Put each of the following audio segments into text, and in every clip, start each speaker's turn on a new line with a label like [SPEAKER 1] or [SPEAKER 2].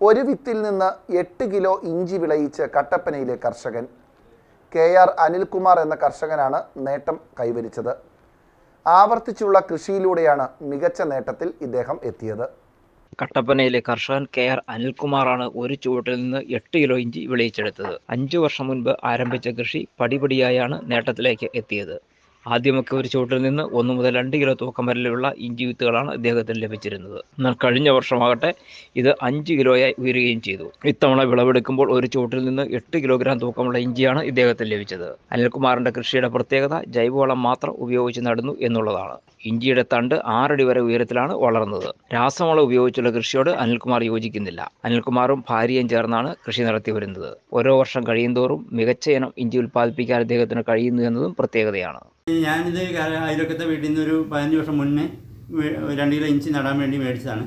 [SPEAKER 1] ഒരു വിത്തിൽ നിന്ന് എട്ട് കിലോ ഇഞ്ചി വിളയിച്ച് കട്ടപ്പനയിലെ കർഷകൻ കെ ആർ അനിൽകുമാർ എന്ന കർഷകനാണ് നേട്ടം കൈവരിച്ചത്. ആവർത്തിച്ചുള്ള കൃഷിയിലൂടെയാണ് മികച്ച നേട്ടത്തിൽ ഇദ്ദേഹം എത്തിയത്.
[SPEAKER 2] കട്ടപ്പനയിലെ കർഷകൻ കെ ആർ അനിൽകുമാറാണ് ഒരു ചുവട്ടിൽ നിന്ന് എട്ട് കിലോ ഇഞ്ചി വിളയിച്ചെടുത്തത്. അഞ്ചു വർഷം മുൻപ് ആരംഭിച്ച കൃഷി പടിപടിയായാണ് നേട്ടത്തിലേക്ക് എത്തിയത്. ആദ്യമൊക്കെ ഒരു ചുവട്ടിൽ നിന്ന് ഒന്ന് മുതൽ രണ്ട് കിലോ തൂക്കം വരെയുള്ള ഇഞ്ചി വിത്തുകളാണ് ഇദ്ദേഹത്തിന് ലഭിച്ചിരുന്നത്. എന്നാൽ കഴിഞ്ഞ വർഷമാകട്ടെ ഇത് അഞ്ച് കിലോയായി ഉയരുകയും ചെയ്തു. ഇത്തവണ വിളവെടുക്കുമ്പോൾ ഒരു ചുവട്ടിൽ നിന്ന് എട്ട് കിലോഗ്രാം തൂക്കമുള്ള ഇഞ്ചിയാണ് ഇദ്ദേഹത്തിന് ലഭിച്ചത്. അനിൽകുമാറിന്റെ കൃഷിയുടെ പ്രത്യേകത ജൈവവളം മാത്രം ഉപയോഗിച്ച് നടന്നു എന്നുള്ളതാണ്. ഇഞ്ചിയുടെ തണ്ട് ആറടി വരെ ഉയരത്തിലാണ് വളർന്നത്. രാസവളം ഉപയോഗിച്ചുള്ള കൃഷിയോട് അനിൽകുമാർ യോജിക്കുന്നില്ല. അനിൽകുമാറും ഭാര്യയും ചേർന്നാണ് കൃഷി നടത്തി വരുന്നത്. ഓരോ വർഷം കഴിയുന്തോറും മികച്ച ഇനം ഇഞ്ചി ഉൽപ്പാദിപ്പിക്കാൻ അദ്ദേഹത്തിന് കഴിയുന്നു എന്നതും പ്രത്യേകതയാണ്.
[SPEAKER 3] ഞാനിത് അയൽവക്കത്തെ വീട്ടിൽ നിന്ന് ഒരു പതിനഞ്ച് വർഷം മുന്നേ രണ്ട് കിലോ ഇഞ്ചി നടാൻ വേണ്ടി മേടിച്ചതാണ്.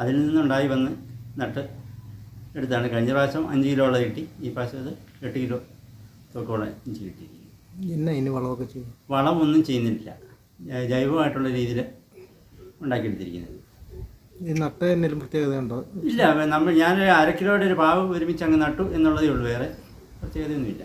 [SPEAKER 3] അതിൽ നിന്നുണ്ടായി വന്ന് നട്ട് എടുത്താണ്. കഴിഞ്ഞ പ്രാവശ്യം അഞ്ച് കിലോ ഉള്ളത് കിട്ടി. ഈ പ്രാവശ്യം അത് എട്ട് കിലോ തൂക്കമുള്ള ഇഞ്ചി കിട്ടി.
[SPEAKER 4] എന്നാ ഇനി വളമൊക്കെ ചെയ്യും
[SPEAKER 3] വളമൊന്നും ചെയ്യുന്നില്ല. ജൈവമായിട്ടുള്ള രീതിയിൽ ഉണ്ടാക്കിയെടുത്തിരിക്കുന്നത്.
[SPEAKER 4] ഈ നട്ട എന്തെങ്കിലും പ്രത്യേകത ഉണ്ടോ?
[SPEAKER 3] ഇല്ല നമ്മൾ ഞാനൊരു അര കിലോയുടെ ഒരു പാവ് ഒരുമിച്ച് അങ്ങ് നട്ടു എന്നുള്ളതേ ഉള്ളൂ. വേറെ പ്രത്യേകതയൊന്നുമില്ല.